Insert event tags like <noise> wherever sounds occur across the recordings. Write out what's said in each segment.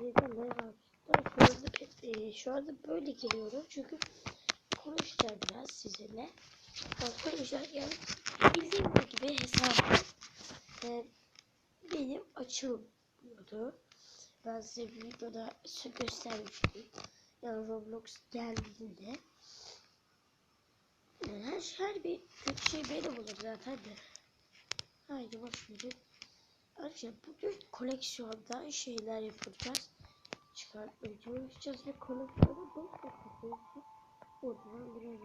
neden ne var? Şu anda, e, şu anda böyle geliyorum çünkü konuşacağım biraz sizinle. Arkadaşlar yani bildiğiniz gibi hesabım e, benim açılmıyordu. Ben size bir videoda göstermiştim. Yani Roblox geldiğinde yani her, her bir kötü şey benim olur zaten de. Haydi boş verin. Arkadaşlar bugün koleksiyonda şeyler yapacağız. Çıkartmaya çalışacağız ve koleksiyonu boş bakacağız. Buradan buraya.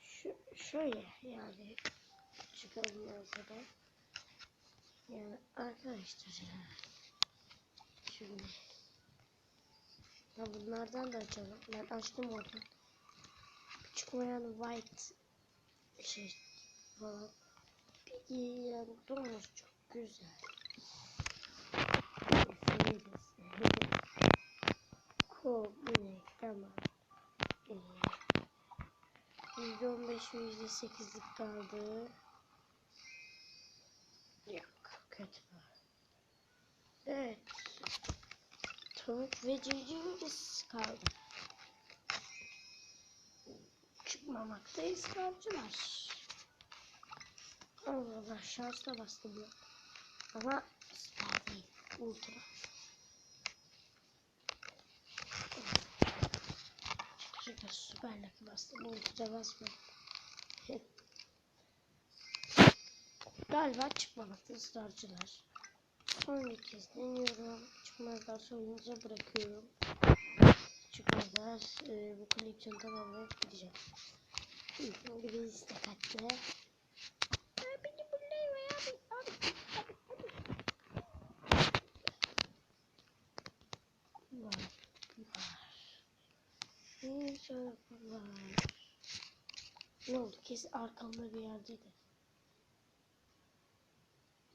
Şu, şöyle yani çıkalım mesela. Yani arkadaşlar ya. Şimdi. Ya bunlardan da açalım. Ben açtım oradan. Çıkmayan white şey falan. Yani domuz çok güzel. Severiz. Kol, inek, tamam. Ee, %15 ve %8'lik kaldı. Yok, kötü bu. Evet. Tavuk ve civcivimiz kaldı. Çıkmamaktayız kalcılar. Allah Allah şansla bastım ya. Ama süper değil. Ultra. Şaka süper laki bastım. Ultra basmadım. <laughs> Galiba çıkmamakta ısrarcılar. Son bir kez deniyorum. Çıkmazlar sonunuza bırakıyorum. Çıkmazlar. Ee, bu koleksiyonu tamamlayıp gideceğim. Bir istek hatta. Var. Ne oldu? Kesin arkamda bir yerdeydi.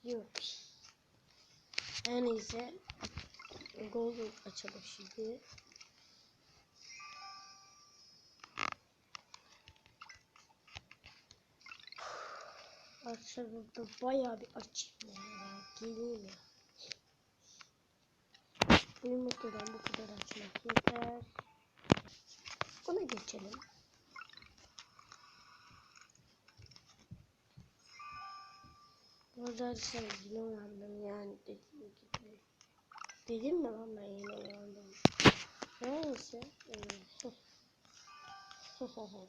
Yok. Her neyse. Golden açalım şimdi. Burada bayağı bir açayım ya. Geleyim ya. Bu yumurtadan bu kadar açmak yeter. Ona geçelim. Burada arkadaşlar yine uyandım yani dediğim gibi. Dedim mi ben yine uyandım. Neyse. <laughs>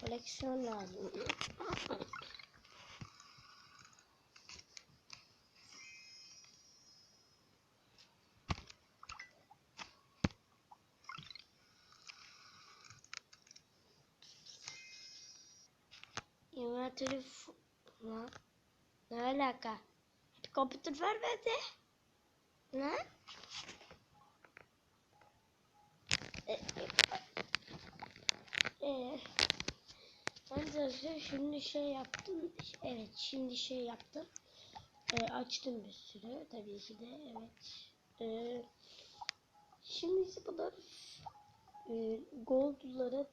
Koleksiyon lazım. <laughs> İnvertörü f- Lan. Ne alaka? Kompütür vermedi. Ne? E, e, ben şimdi şey yaptım. Evet şimdi şey yaptım. E, açtım bir sürü. Tabii ki de evet. E, şimdi bunlar e, gold'ları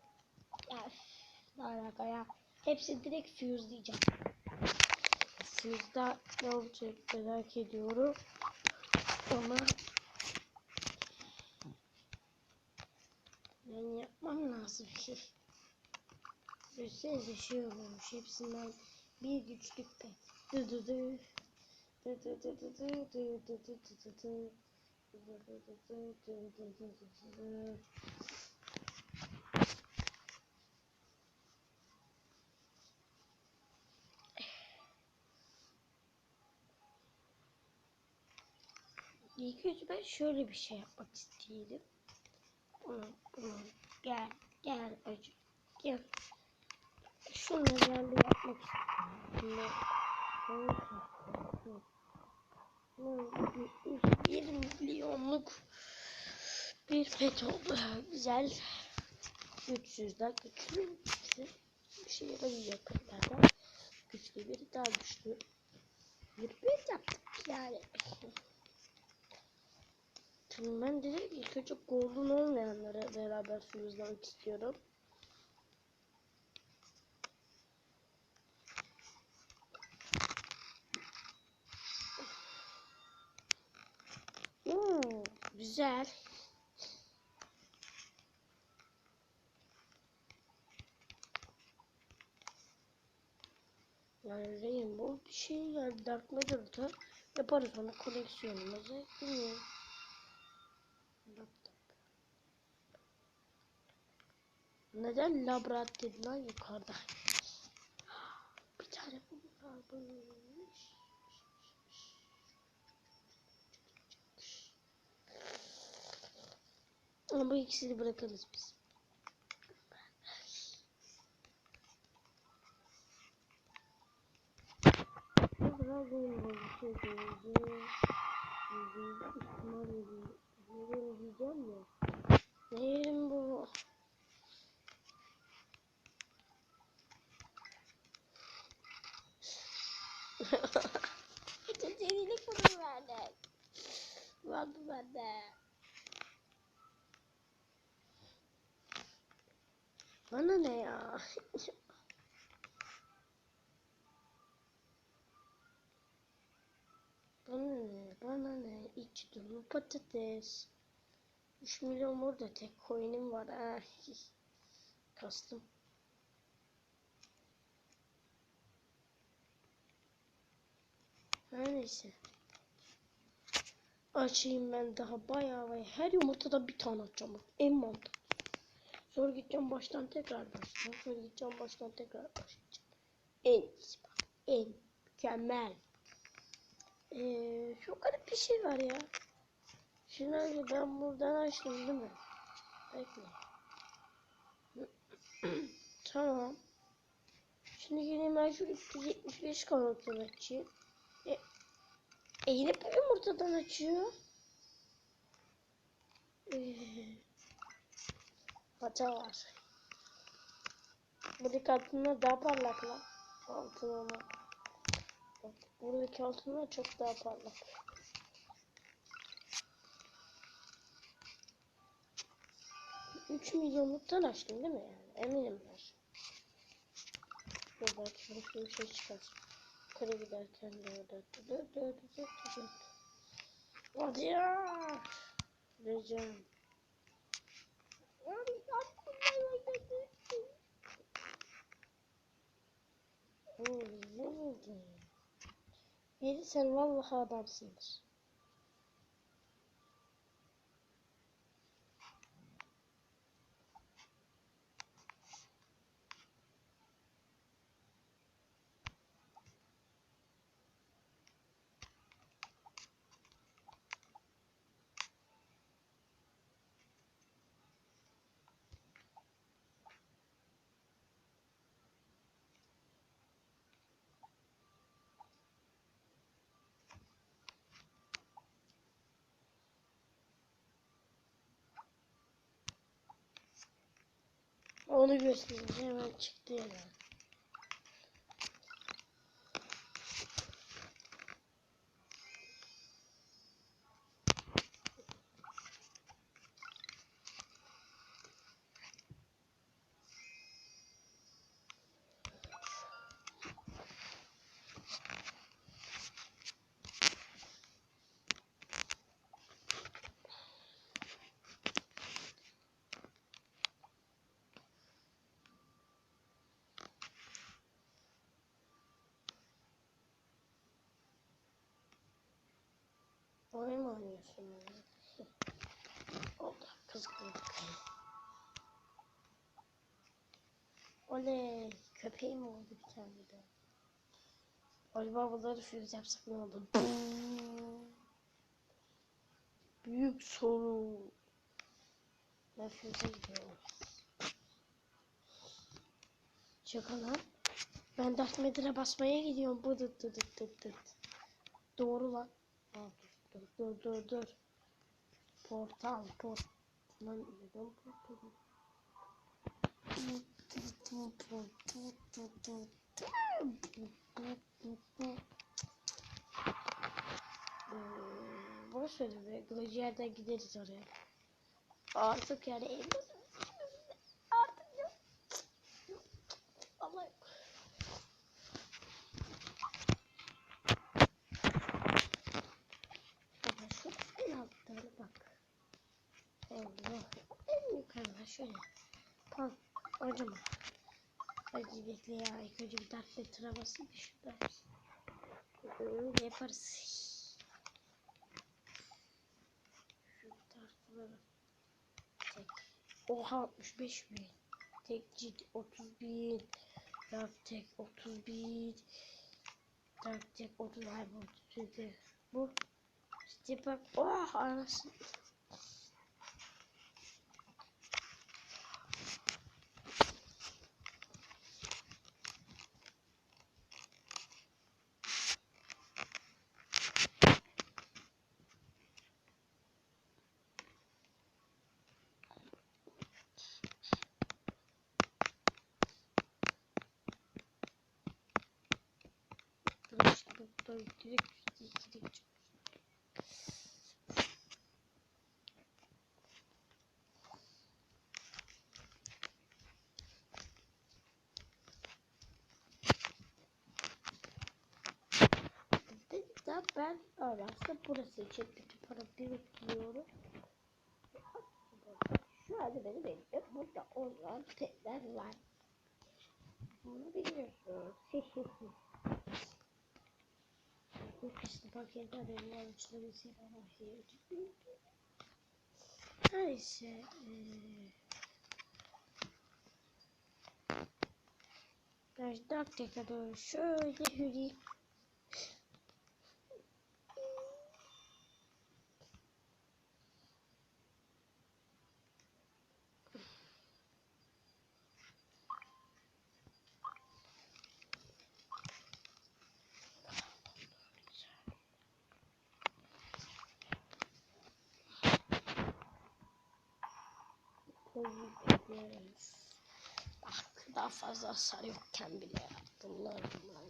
ya, ne alaka ya. Hepsi direkt fuse diyeceğim. Fuse'da ne olacak merak ediyorum. Ama ben yapmam lazım ki. Düşünsenize şey olmuş. Hepsinden bir güçlük pet. Dı dı dı. Dı dı dı dı dı dı dı dı dı dı dı. Dı dı dı dı dı dı dı dı dı dı. İlk önce ben şöyle bir şey yapmak bunu gel, gel acı, gel. Şunları bir yapmak istiyorum. Bir milyonluk bir pet oldu. Güzel. Güçsüzden güçlü. Bir şey yaramayacak petlerden. Güçlü biri daha güçlü. Bir pet yaptık yani. Şimdi ben direkt ilk önce golden olmayanlara beraber füzlemek istiyorum. Güzel. Yani Rainbow bir şey yani Dark Matter'da yaparız onu koleksiyonumuza. Bilmiyorum. Neden labrat dedi yukarıda? Bir tane bu varmış. Ama bu ikisini bırakırız biz. Bir şey diyeceğim. İhtimal edeyim. Yerim diyeceğim ya. Ne yerim bu? Cecelilik bunu verdi. Vardı bende. Bana ne ya? Bana ne? Bana ne? İç dolu patates. 3 milyon burada tek coin'im var ha. <laughs> Kastım. Her neyse. Açayım ben daha bayağı bayağı. Her yumurtada bir tane açacağım. En mantıklı. Sonra gideceğim baştan tekrar başlayacağım. Sonra gideceğim baştan tekrar başlayacağım. En iyisi bak. En mükemmel. Ee, çok garip bir şey var ya. Şimdi önce ben buradan açtım değil mi? Bekle. <clears throat> tamam. Şimdi yine ben şu 375 kanattan açayım. E, yine bu yumurtadan açıyor. Ee, var. Buradaki altınlar daha parlak lan. Altın ama. Buradaki altınlar çok daha parlak. Üç milyonluktan açtım değil mi yani? Eminim ben. Dur belki bir şey çıkar. Yukarı giderken de orada. Dur dur dur dur. Hadi ya. Vereceğim. Biri sen vallahi adamsındır. Onu göstereyim. Hemen çıktı ya. Oyun mu oynuyorsun? Oldu. Kızgınlık. Oley. Köpeğim oldu bir tane de. Acaba bunları füze yapsak ne olur? Büyük sorun. Ben füze gidiyorum. Şaka lan. Ben Darth Vader'a basmaya gidiyorum. Bu dıt dıt dıt dıt dıt. Doğru lan. Aa, dur dur dur dur. Portal port. Lan neden portal? Ee, Boş ver be. Glacier'den gideriz oraya. Artık yani evde artık yok. Ama yok. Ama şu en altlara bak. Şöyle. Pan. Acıma. Hadi bekle ya. İlk önce bir dartla travması bir şurada. Öyle yaparız. Şu dartları. Tek. Oha 65 bin. Tek cid 30 bin. Dark tek 30 bin. Dark tek 30 ay bu. Çünkü bu. İşte bak. Oh anasını. Dur da direkt direkt direkt. Ben aslında burası için bütün para biriktiriyorum. Şu anda benim elimde burada olan petler var. Bunu biliyorsunuz. <laughs> Bu pisli paketler benim avuçları seven Neyse. Ben dakika doğru şöyle yürüyeyim. Bak daha fazla hasar yokken bile bunlar bunlar.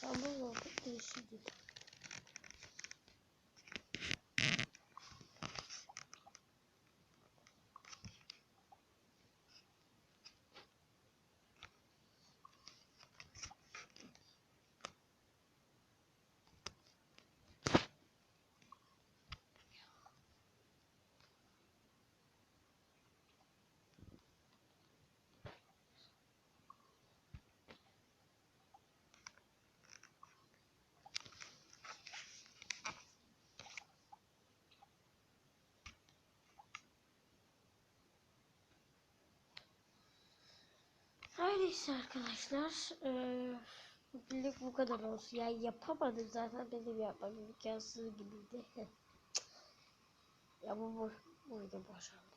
咱们玩个游戏吧。Öyleyse arkadaşlar. Eee bugünlük bu kadar olsun. Yani yapamadım zaten benim yapmam imkansız gibiydi. <laughs> ya bu bu bu video boşaldı.